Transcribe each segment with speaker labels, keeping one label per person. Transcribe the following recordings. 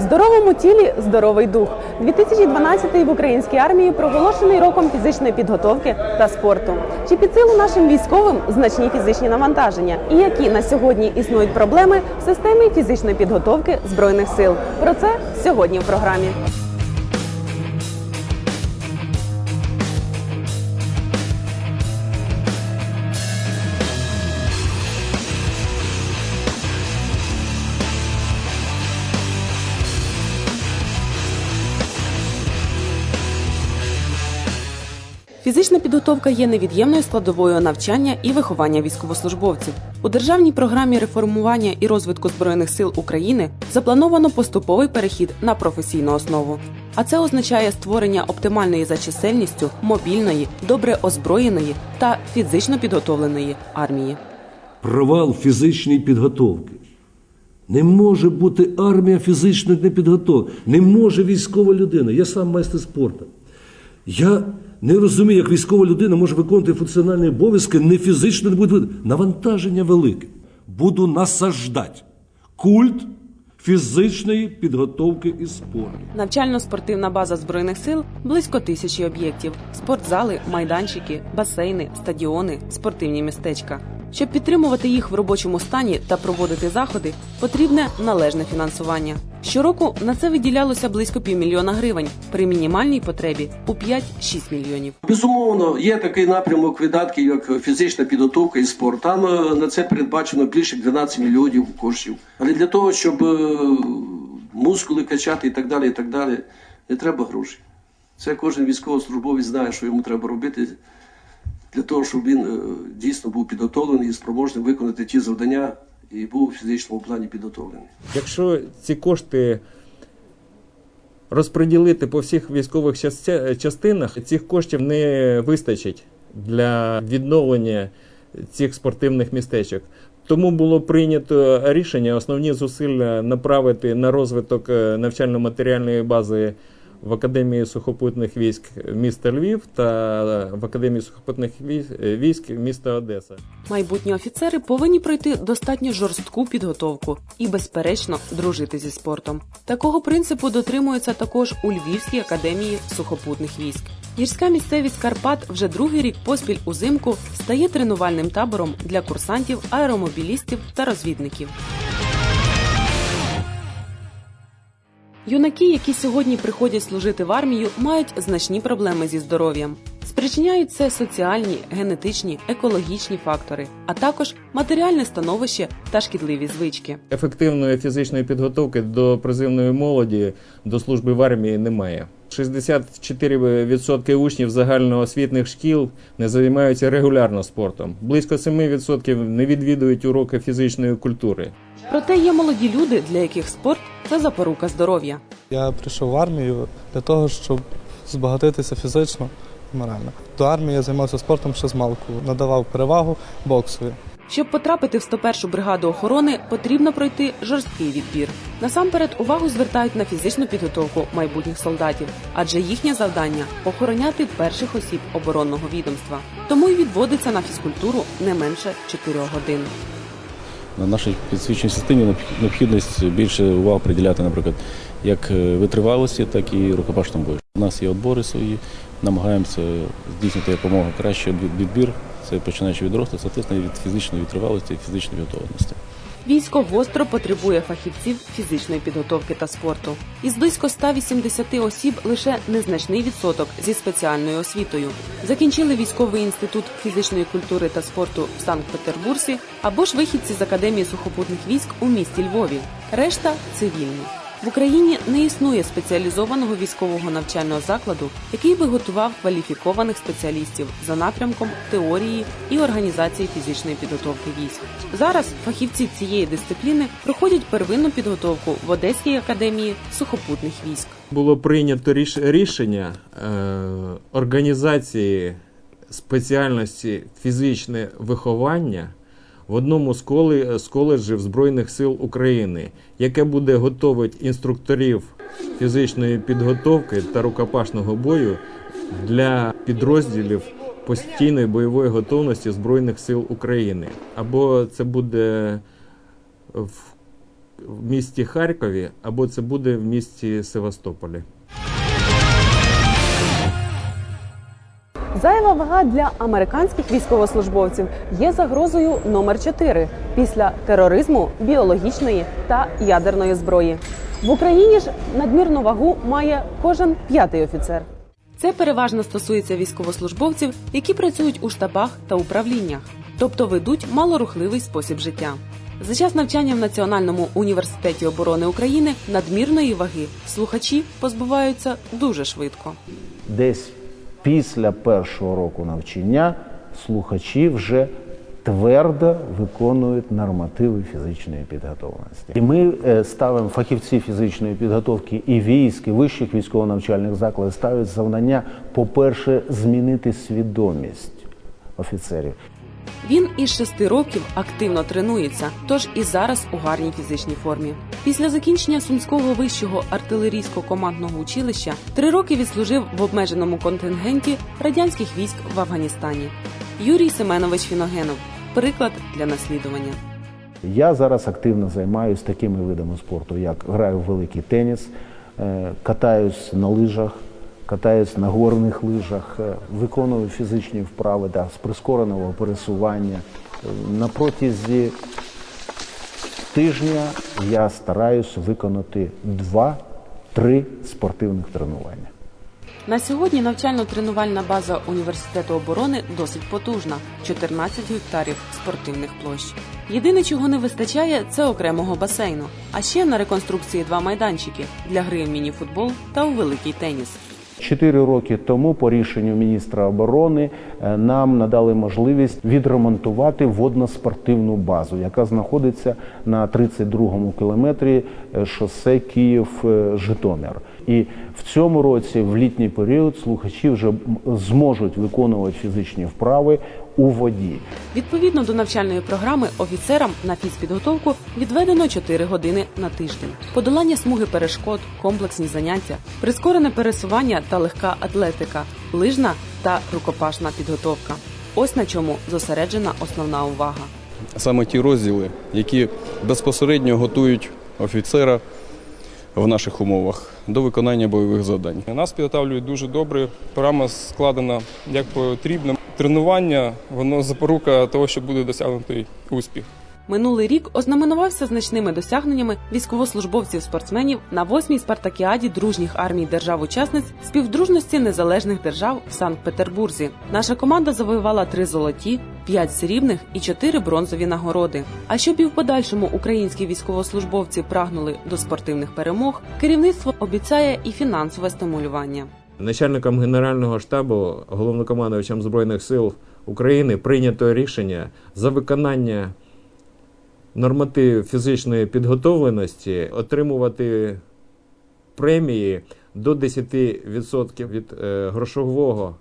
Speaker 1: здоровому тілі здоровий дух. 2012 в українській армії проголошений роком фізичної підготовки та спорту. Чи під силу нашим військовим значні фізичні навантаження? І які на сьогодні існують проблеми в системі фізичної підготовки збройних сил? Про це сьогодні в програмі. Фізична підготовка є невід'ємною складовою навчання і виховання військовослужбовців. У державній програмі реформування і розвитку збройних сил України заплановано поступовий перехід на професійну основу. А це означає створення оптимальної за чисельністю, мобільної, добре озброєної та фізично підготовленої армії.
Speaker 2: провал фізичної підготовки. Не може бути армія фізично не підготовлена. Не може військова людина. Я сам майстер спорту. Я не розумію, як військова людина може виконувати функціональні обов'язки, не фізично не буде. Навантаження велике. Буду насаждати культ фізичної підготовки і спорту.
Speaker 1: Навчально-спортивна база збройних сил близько тисячі об'єктів: спортзали, майданчики, басейни, стадіони, спортивні містечка. Щоб підтримувати їх в робочому стані та проводити заходи, потрібне належне фінансування. Щороку на це виділялося близько півмільйона гривень при мінімальній потребі у 5-6 мільйонів.
Speaker 3: Безумовно, є такий напрямок видатків, як фізична підготовка і спорт. Там е, на це передбачено більше 12 мільйонів коштів. Але для того, щоб е, мускули качати і так далі, і так далі, не треба грошей. Це кожен військовослужбовець знає, що йому треба робити для того, щоб він е, дійсно був підготовлений і спроможний виконати ті завдання і був у фізичному плані підготовлений.
Speaker 4: Якщо ці кошти розподілити по всіх військових частинах, цих коштів не вистачить для відновлення цих спортивних містечок. Тому було прийнято рішення основні зусилля направити на розвиток е, навчально-матеріальної бази в Академії сухопутних військ міста Львів та в Академії сухопутних військ- військ міста Одеса.
Speaker 1: Майбутні офіцери повинні пройти достатньо жорстку підготовку і, безперечно, дружити зі спортом. Такого принципу дотримуються також у Львівській академії сухопутних військ. Гірська місцевість Карпат вже другий рік поспіль узимку стає тренувальним табором для курсантів, аеромобілістів та розвідників. Юнаки, які сьогодні приходять служити в армію, мають значні проблеми зі здоров'ям. Спричиняють це соціальні, генетичні, екологічні фактори, а також матеріальне становище та шкідливі звички.
Speaker 4: Ефективної фізичної підготовки до призивної молоді до служби в армії немає. 64% учнів загальноосвітних шкіл не займаються регулярно спортом. Близько 7% не відвідують уроки фізичної культури.
Speaker 1: Проте є молоді люди, для яких спорт це запорука здоров'я.
Speaker 5: Я прийшов в армію для того, щоб збагатитися фізично і морально. До армії я займався спортом ще з малку, надавав перевагу боксові.
Speaker 1: Щоб потрапити в 101-шу бригаду охорони, потрібно пройти жорсткий відбір. Насамперед увагу звертають на фізичну підготовку майбутніх солдатів, адже їхнє завдання охороняти перших осіб оборонного відомства. Тому й відводиться на фізкультуру не менше 4 годин.
Speaker 6: На нашій підсвічній системі необхідність більше уваги приділяти, наприклад, як е, витривалості, так і рукопашному бою. У нас є отбори свої, намагаємося здійснити якомога краще відбір. Це починаючи від росту, соответственно, від фізичної витривалості і фізичної готовності.
Speaker 1: Військо гостро потребує фахівців фізичної підготовки та спорту. Із близько 180 осіб лише незначний відсоток зі спеціальною освітою. Закінчили військовий інститут фізичної культури та спорту в Санкт-Петербурзі або ж вихідці з Академії сухопутних військ у місті Львові. Решта цивільні. В Україні не існує спеціалізованого військового навчального закладу, який би готував кваліфікованих спеціалістів за напрямком теорії і організації фізичної підготовки військ. Зараз фахівці цієї дисципліни проходять первинну підготовку в Одеській академії сухопутних військ.
Speaker 4: Було прийнято ріш- рішення е, організації спеціальності фізичне виховання в одному з, коле- з коледжів Збройних сил України, яке буде готувати інструкторів фізичної підготовки та рукопашного бою для підрозділів постійної бойової готовності Збройних сил України. Або це буде в місті Харкові, або це буде в місті Севастополі.
Speaker 1: Зайва вага для американських військовослужбовців є загрозою номер 4 після тероризму, біологічної та ядерної зброї. В Україні ж надмірну вагу має кожен п'ятий офіцер. Це переважно стосується військовослужбовців, які працюють у штабах та управліннях, тобто ведуть малорухливий спосіб життя. За час навчання в Національному університеті оборони України надмірної ваги слухачі позбуваються дуже швидко.
Speaker 7: десь після першого року навчання слухачі вже твердо виконують нормативи фізичної підготовленості. І ми е, ставимо фахівці фізичної підготовки і військ, і вищих військово-навчальних закладів ставлять завдання, по-перше, змінити свідомість офіцерів.
Speaker 1: Він із шести років активно тренується, тож і зараз у гарній фізичній формі. Після закінчення Сумського вищого артилерійського командного училища три роки відслужив в обмеженому контингенті радянських військ в Афганістані. Юрій Семенович Фіногенов приклад для наслідування.
Speaker 7: Я зараз активно займаюся такими видами спорту, як граю в великий теніс, е, катаюсь на лижах, катаюсь на горних лижах, е, виконую фізичні вправи да, з прискореного пересування. Е, На протязі тижня я стараюсь виконати два-три спортивних тренування.
Speaker 1: На сьогодні навчально-тренувальна база університету оборони досить потужна 14 гектарів спортивних площ. Єдине, чого не вистачає, це окремого басейну. А ще на реконструкції два майданчики для гри в мініфутбол та у великий теніс.
Speaker 7: Чотири роки тому, по рішенню міністра оборони, е, нам надали можливість відремонтувати водно-спортивну базу, яка знаходиться на 32-му кілометрі е, шосе Київ-Житомир. І в цьому році, в літній період, слухачі вже зможуть виконувати фізичні вправи у воді.
Speaker 1: Відповідно до навчальної програми офіцерам на фізпідготовку відведено 4 години на тиждень. Подолання смуги перешкод, комплексні заняття, прискорене пересування та легка атлетика, лижна та рукопашна підготовка. Ось на чому зосереджена основна увага.
Speaker 8: саме ті розділи, які безпосередньо готують офіцера в наших умовах до виконання бойових завдань.
Speaker 9: Нас підготовлюють дуже добре. Програма складена як потрібно. Тренування воно запорука того, що буде досягнутий успіх.
Speaker 1: Минулий рік ознаменувався значними досягненнями військовослужбовців-спортсменів на восьмій спартакіаді дружніх армій держав-учасниць співдружності незалежних держав в Санкт-Петербурзі. Наша команда завоювала три золоті, п'ять срібних і чотири бронзові нагороди. А щоб і в подальшому українські військовослужбовці прагнули до спортивних перемог, керівництво обіцяє і фінансове стимулювання.
Speaker 4: Начальником Генерального штабу, головнокомандувачем Збройних сил України прийнято рішення за виконання нормативів фізичної підготовленості отримувати премії до 10% від е, грошового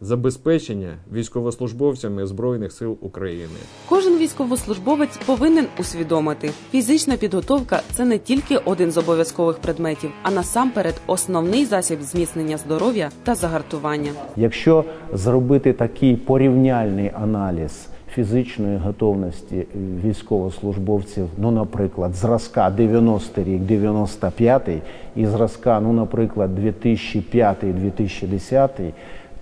Speaker 4: забезпечення військовослужбовцями Збройних сил України.
Speaker 1: Кожен військовослужбовець повинен усвідомити, фізична підготовка це не тільки один з обов'язкових предметів, а насамперед основний засіб зміцнення здоров'я та загартування.
Speaker 7: Якщо зробити такий порівняльний аналіз фізичної готовності військовослужбовців, ну, наприклад, зразка 90 рік, 95 і зразка, ну, наприклад, 2005-2010,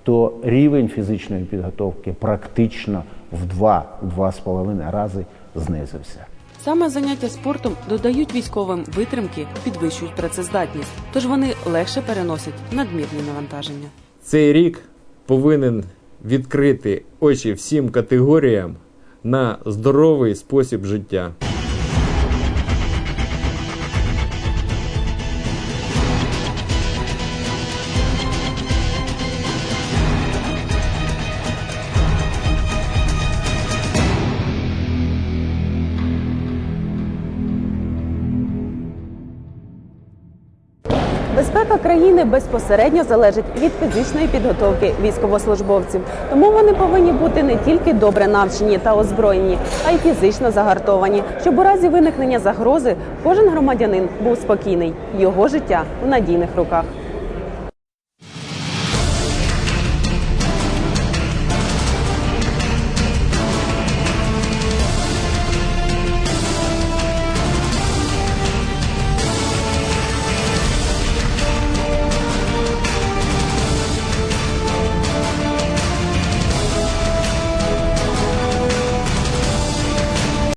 Speaker 7: то рівень фізичної підготовки практично в 2-2,5 рази знизився.
Speaker 1: Саме заняття спортом додають військовим витримки, підвищують працездатність, тож вони легше переносять надмірні навантаження.
Speaker 4: Цей рік повинен відкрити очі всім категоріям на здоровий спосіб життя.
Speaker 1: Безпека країни безпосередньо залежить від фізичної підготовки військовослужбовців, тому вони повинні бути не тільки добре навчені та озброєні, а й фізично загартовані, щоб у разі виникнення загрози кожен громадянин був спокійний, його життя в надійних руках.